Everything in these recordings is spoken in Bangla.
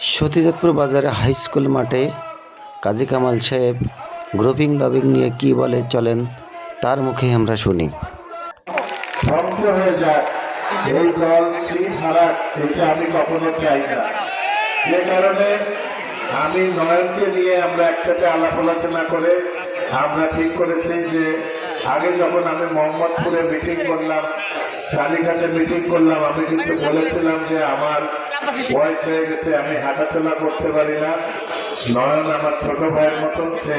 সতীজাতপুর বাজারে হাই স্কুল মাঠে কাজী কামাল সাহেব গ্রুপিং লবিং নিয়ে কি বলে চলেন, তার মুখে আমরা শুনি। হয়ে যায়। আমি চাই না। যে কারণে আমি নয়নকে নিয়ে আমরা একসাথে আলাপ আলোচনা করে আমরা ঠিক করেছি যে আগে যখন আমি মোহাম্মদপুরে মিটিং করলাম কালীঘাটে মিটিং করলাম, আমি কিন্তু বলেছিলাম যে আমার বয়স হয়ে গেছে, আমি হাঁটাচলা করতে পারি না। নয়ন আমার ছোট ভাইয়ের মতন সে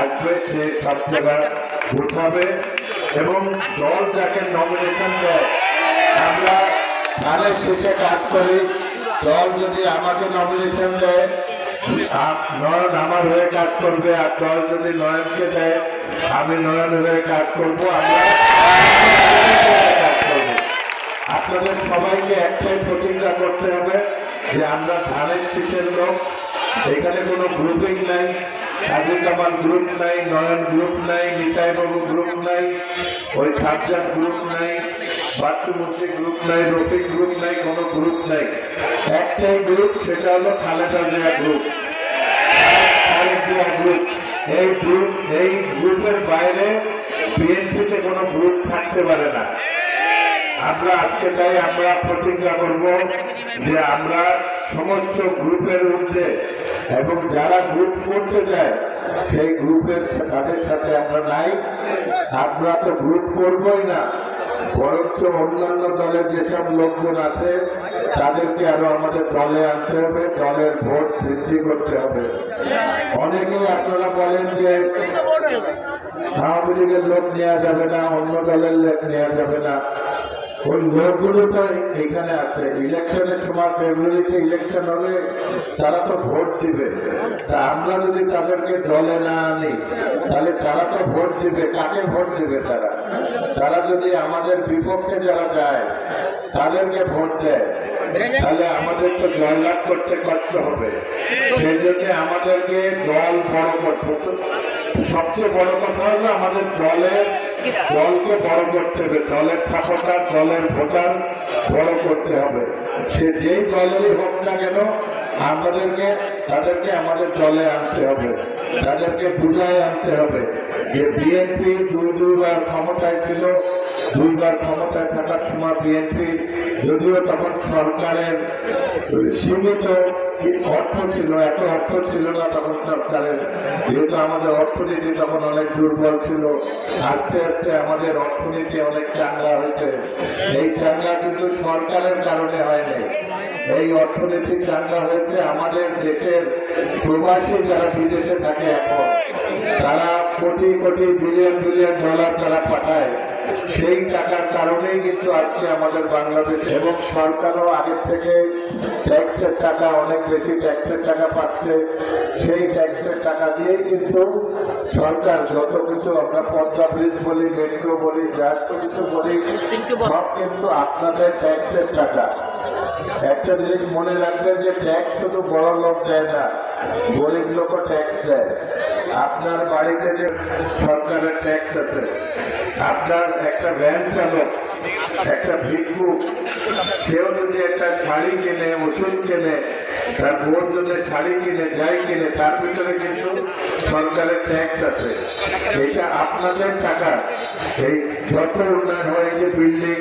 আসবে সে সব জায়গা গুছাবে এবং দল যাকে নমিনেশন দেয়, আমরা ধানের শেষে কাজ করি। দল যদি আমাকে নমিনেশন দেয় নয়ন আমার হয়ে কাজ করবে, আর দল যদি নয়নকে দেয়, আমি নয়ন হয়ে কাজ করব। আমরা আপনাদের সবাইকে একটাই প্রতিজ্ঞা করতে হবে যে আমরা ধানের শীতের লোক। এখানে কোনো গ্রুপিং নাই কাজী কামাল গ্রুপ নাই, নয়ন গ্রুপ নাই নিতাই বাবু গ্রুপ নাই, ওই সাজ্জাদ গ্রুপ নাই বাচ্চুমূর্তি গ্রুপ নাই, রফিক গ্রুপ নাই, কোনো গ্রুপ নাই। একটাই গ্রুপ সেটা হলো খালেদা জিয়া গ্রুপ গ্রুপ এই গ্রুপ এই গ্রুপের বাইরে বিএনপিতে কোনো গ্রুপ থাকতে পারে না। আমরা আজকে তাই আমরা প্রতিজ্ঞা করব যে আমরা সমস্ত গ্রুপের ঊর্ধ্বে এবং যারা গ্রুপ করতে চায়, সেই গ্রুপের তাদের সাথে আমরা নাই। আমরা তো গ্রুপ করবই না, বরঞ্চ অন্যান্য দলের যেসব লোকজন আছে, তাদেরকে আরও আমাদের দলে আনতে হবে, দলের ভোট বৃদ্ধি করতে হবে। অনেকেই আপনারা বলেন যে আওয়ামী লীগের লোক নেওয়া যাবে না, অন্য দলের লোক নেওয়া যাবে না। ওই লোকগুলো তো এখানে আছে। ইলেকশনের সময় ফেব্রুয়ারিতে ইলেকশন হলে তারা তো ভোট দিবে। তা আমরা যদি তাদেরকে দলে না আনি, তাহলে তারা তো ভোট দিবে। কাকে ভোট দিবে তারা? তারা যদি আমাদের বিপক্ষে যারা যায়, তাদেরকে ভোট দেয়, তাহলে আমাদের তো জয়লাভ করতে কষ্ট হবে। সেই জন্য আমাদেরকে দল বড় করতে হবে। সবচেয়ে বড় কথা হলো আমাদের দলের দলকে বড় করতে হবে, দলের সাপোর্টার দলের ভোটার বড় করতে হবে। সে যেই দলেরই হোক না কেন, আমাদেরকে, তাদেরকে আমাদের দলে আনতে হবে, তাদেরকে বুঝায় আনতে হবে। যে বিএনপি দুই দুইবার ক্ষমতায় ছিল, দুইবার ক্ষমতায় থাকার সময় বিএনপি যদিও তখন সরকারের সীমিত অর্থ ছিল, এত অর্থ ছিল না তখন সরকারের। যেহেতু আমাদের অর্থনীতি তখন অনেক দুর্বল ছিল, আস্তে আস্তে আমাদের অর্থনীতি অনেক চাঙ্গা হয়েছে। এই চাঙ্গা কিন্তু সরকারের কারণে হয়নি। এই অর্থনীতি চাঙ্গা হয়েছে আমাদের দেশের প্রবাসী যারা বিদেশে থাকে এখন। তারা crore crore billion billion dollar তারা পাঠায়। সেই টাকার কারণেই কিন্তু আজকে আমাদের বাংলাদেশ এবং সরকারও আগের থেকে ট্যাক্সের টাকা, অনেক বেশি ট্যাক্সের টাকা পাচ্ছে। সেই ট্যাক্সের টাকা দিয়েই কিন্তু সরকার যত কিছু আমরা পদ্মা ব্রিজ বলি, মেট্রো বলি যা কিছু বলি, সব কিন্তু আপনাদের ট্যাক্সের টাকা। একটা জিনিস মনে রাখবেন যে ট্যাক্স শুধু বড় লোক দেয় না, গরিব লোকও ট্যাক্স দেয়। আপনার বাড়িতে যে সরকারের ট্যাক্স আছে আপনার একটা ভ্যান চালক, একটা ভিক্ষুক সেও যদি একটা শাড়ি কিনে, ওষুধ কিনে, তার বোন যদি শাড়ি কিনে, যাই কিনে, তার ভিতরে কিন্তু সরকারের ট্যাক্স আছে। এটা আপনাদের টাকা। এই যত উন্নয়ন হয়েছে বিল্ডিং